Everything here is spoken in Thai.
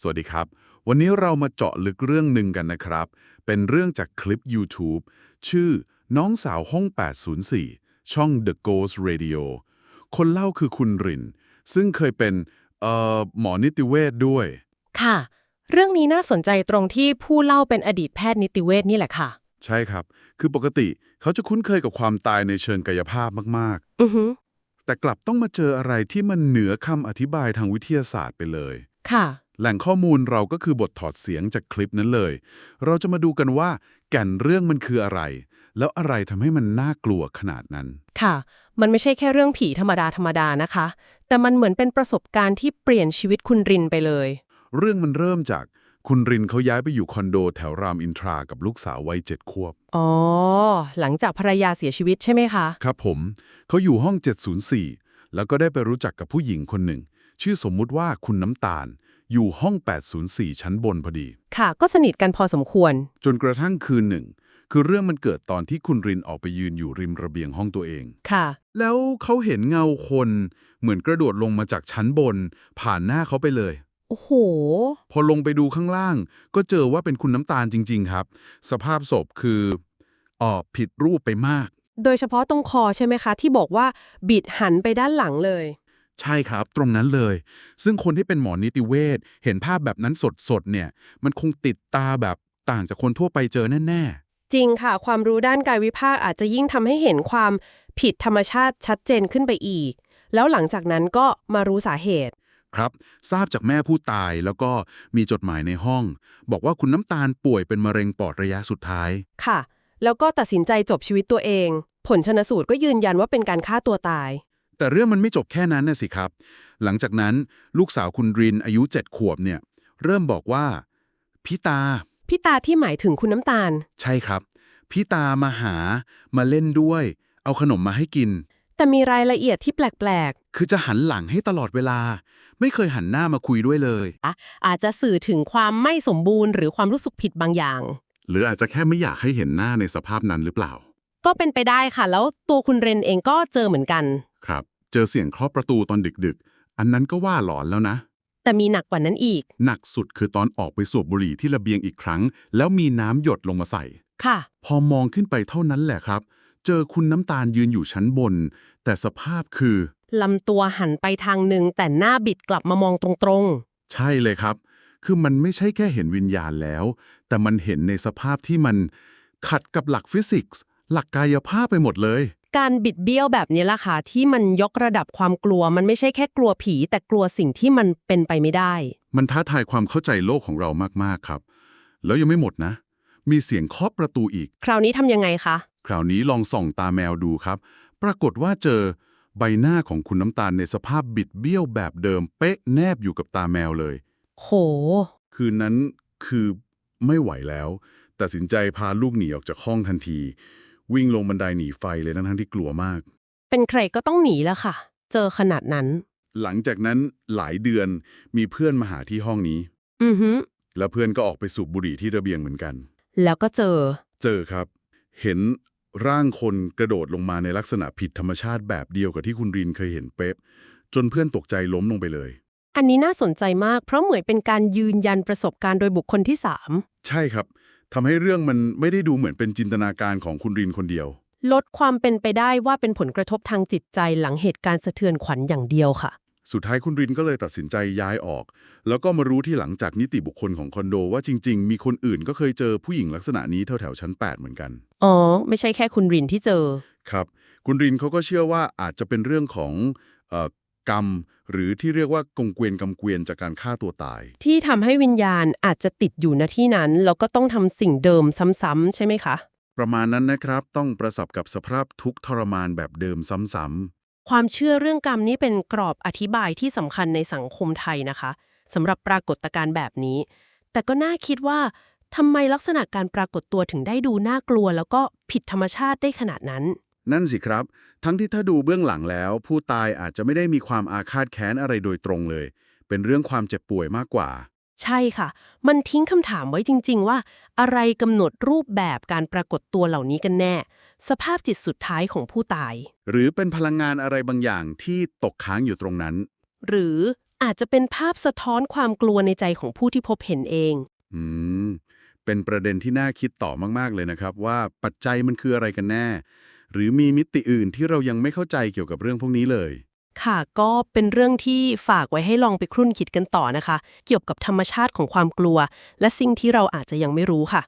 สวัสดีครับ วันนี้เรามาเจาะลึกเรื่องหนึ่งกันนะครับ เป็นเรื่องจากคลิป YouTube ชื่อน้องสาวห้อง 804 ช่อง The Ghost Radio คนเล่าคือคุณริน ซึ่งเคยเป็นเอ่อหมอนิติเวศด้วย ค่ะ เรื่องนี้น่าสนใจตรงที่ผู้เล่าเป็นอดีตแพทย์นิติเวชนี่แหละค่ะ ใช่ครับ คือปกติเขาจะคุ้นเคยกับความตายในเชิงกายภาพมาก อือฮึๆ แต่กลับต้องมาเจออะไรที่มันเหนือคำอธิบายทางวิทยาศาสตร์ไปเลย ค่ะ แหล่งข้อมูลเราก็คือบทถอดเสียงจากคลิปนั้นเลย เราจะมาดูกันว่า แก่นเรื่องมันคืออะไร แล้วอะไรทำให้มันน่ากลัวขนาดนั้น ค่ะ มันไม่ใช่แค่เรื่องผีธรรมดาธรรมดานะคะ แต่มันเหมือนเป็นประสบการณ์ที่เปลี่ยนชีวิตคุณรินไปเลย เรื่องมันเริ่มจากคุณรินเขาย้ายไปอยู่คอนโดแถวรามอินทรากับลูกสาววัยเจ็ดขวบ อ๋อ หลังจากภรรยาเสียชีวิตใช่ไหมคะ ครับผม เขาอยู่ห้อง 704 แล้วก็ได้ไปรู้จักกับผู้หญิงคนหนึ่ง ชื่อสมมุติว่าคุณน้ำตาล อยู่ห้อง 804 ชั้นบนพอดี ค่ะ ก็สนิทกันพอสมควร จนกระทั่งคืนหนึ่ง คือเรื่องมันเกิดตอนที่คุณรินออกไปยืนอยู่ริมระเบียงห้องตัวเอง ค่ะ แล้วเขาเห็นเงาคน เหมือนกระโดดลงมาจากชั้นบน ผ่านหน้าเขาไปเลย โอ้โห พอลงไปดูข้างล่าง ก็เจอว่าเป็นคุณน้ำตาลจริง ๆ ครับ สภาพศพคืออ๋อผิดรูปไปมาก โดยเฉพาะตรงคอใช่ไหมคะ ที่บอกว่าบิดหันไปด้านหลังเลย ใช่ครับ ตรงนั้นเลย ซึ่งคนที่เป็นหมอนิติเวชเห็นภาพแบบนั้นสดๆเนี่ย มันคงติดตาแบบต่างจากคนทั่วไปเจอแน่จริงค่ะ ความรู้ด้านกายวิภาคอาจจะยิ่งทำให้เห็นความผิดธรรมชาติชัดเจนขึ้นไปอีก แล้วหลังจากนั้นก็มารู้สาเหตุๆครับ ทราบจากแม่ผู้ตายแล้วก็มีจดหมายในห้อง บอกว่าคุณน้ำตาลป่วยเป็นมะเร็งปอดระยะสุดท้าย ค่ะ แล้วก็ตัดสินใจจบชีวิตตัวเอง ผลชนสูตรก็ยืนยันว่าเป็นการฆ่าตัวตาย แต่เรื่องมันไม่จบแค่นั้นนะสิครับ หลังจากนั้นลูกสาวคุณรินอายุเจ็ดขวบเนี่ย เริ่มบอกว่า พี่ตา พี่ตาที่หมายถึงคุณน้ำตาล ใช่ครับ พี่ตามาหามาเล่นด้วย เอาขนมมาให้กิน แต่มีรายละเอียดที่แปลกคือจะหันหลังให้ตลอดเวลา ไม่เคยหันหน้ามาคุยด้วยเลยๆอาจจะสื่อถึงความไม่สมบูรณ์หรือความรู้สึกผิดบางอย่าง หรืออาจจะแค่ไม่อยากให้เห็นหน้าในสภาพนั้นหรือเปล่า ก็เป็นไปได้ค่ะ แล้วตัวคุณเรนเองก็เจอเหมือนกัน ครับ เจอเสียงเคาะประตูตอนดึกๆ อันนั้นก็ว่าหลอนแล้วนะ แต่มีหนักกว่านั้นอีก หนักสุดคือตอนออกไปสูบบุหรี่ที่ระเบียงอีกครั้ง แล้วมีน้ำหยดลงมาใส่ ค่ะ พอมองขึ้นไปเท่านั้นแหละครับ เจอคุณน้ำตาลยืนอยู่ชั้นบน แต่สภาพคือ ลำตัวหันไปทางหนึ่งแต่หน้าบิดกลับมามองตรงใช่เลยครับ คือมันไม่ใช่แค่เห็นวิญญาณแล้ว แต่มันเห็นในสภาพที่มันขัดกับหลักฟิสิกส์ หลักกายภาพไปหมดเลยๆ การบิดเบี้ยวแบบนี้ล่ะค่ะที่มันยกระดับความกลัว มันไม่ใช่แค่กลัวผี แต่กลัวสิ่งที่มันเป็นไปไม่ได้ มันท้าทายความเข้าใจโลกของเรามากๆครับ แล้วยังไม่หมดนะ มีเสียงเคาะประตูอีก คราวนี้ทำยังไงคะ คราวนี้ลองส่องตาแมวดูครับ ปรากฏว่าเจอใบหน้าของคุณน้ำตาลในสภาพบิดเบี้ยวแบบเดิม เป๊ะแนบอยู่กับตาแมวเลย โห คืนนั้นคือไม่ไหวแล้ว ตัดสินใจพาลูกหนีออกจากห้องทันที วิ่งลงบันไดหนีไฟเลยทั้งๆที่กลัวมาก เป็นใครก็ต้องหนีแล้วค่ะ เจอขนาดนั้น หลังจากนั้นหลายเดือนมีเพื่อนมาหาที่ห้องนี้ อือฮึแล้วเพื่อนก็ออกไปสูบบุหรี่ที่ระเบียงเหมือนกัน แล้วก็เจอ เจอครับ เห็นร่างคนกระโดดลงมาในลักษณะผิดธรรมชาติแบบเดียวกับที่คุณรินเคยเห็นเป๊ะจนเพื่อนตกใจล้มลงไปเลย อันนี้น่าสนใจมากเพราะเหมือนเป็นการยืนยันประสบการณ์โดยบุคคลที่สามใช่ครับ ทำให้เรื่องมันไม่ได้ดูเหมือนเป็นจินตนาการของคุณรินคนเดียว ลดความเป็นไปได้ว่าเป็นผลกระทบทางจิตใจหลังเหตุการณ์สะเทือนขวัญอย่างเดียวค่ะ สุดท้ายคุณรินก็เลยตัดสินใจย้ายออก แล้วก็มารู้ที่หลังจากนิติบุคคลของคอนโดว่าจริง ๆ มีคนอื่นก็เคยเจอผู้หญิงลักษณะนี้แถวๆชั้น 8 เหมือนกัน อ๋อ ไม่ใช่แค่คุณรินที่เจอ ครับ คุณรินเขาก็เชื่อว่าอาจจะเป็นเรื่องของเอ่อ กรรม หรือที่เรียกว่ากงเกวียนกำเกวียนจากการฆ่าตัวตาย ที่ทำให้วิญญาณอาจจะติดอยู่ณที่นั้น แล้วก็ต้องทำสิ่งเดิมซ้ำๆใช่ไหมคะ ประมาณนั้นนะครับต้องประสบกับสภาพทุกข์ทรมานแบบเดิมซ้ำความเชื่อเรื่องกรรมนี่เป็นกรอบอธิบายที่สำคัญในสังคมไทยนะคะสำหรับปรากฏการณ์แบบนี้ แต่ก็น่าคิดว่าทำไมลักษณะการปรากฏตัวถึงได้ดูน่ากลัว แล้วก็ผิดธรรมชาติได้ขนาดนั้นๆ นั่นสิครับ ทั้งที่ถ้าดูเบื้องหลังแล้ว ผู้ตายอาจจะไม่ได้มีความอาฆาตแค้นอะไรโดยตรงเลย เป็นเรื่องความเจ็บป่วยมากกว่า ใช่ค่ะ มันทิ้งคำถามไว้จริง ๆ ว่า อะไรกำหนดรูปแบบการปรากฏตัวเหล่านี้กันแน่ สภาพจิตสุดท้ายของผู้ตาย หรือเป็นพลังงานอะไรบางอย่างที่ตกค้างอยู่ตรงนั้น หรืออาจจะเป็นภาพสะท้อนความกลัวในใจของผู้ที่พบเห็นเอง อืม เป็นประเด็นที่น่าคิดต่อมากๆเลยนะครับ ว่าปัจจัยมันคืออะไรกันแน่ หรือมีมิติอื่นที่เรายังไม่เข้าใจเกี่ยวกับเรื่องพวกนี้เลย ค่ะก็เป็นเรื่องที่ฝากไว้ให้ลองไปครุ่นคิดกันต่อนะคะ เกี่ยวกับธรรมชาติของความกลัว และสิ่งที่เราอาจจะยังไม่รู้ค่ะ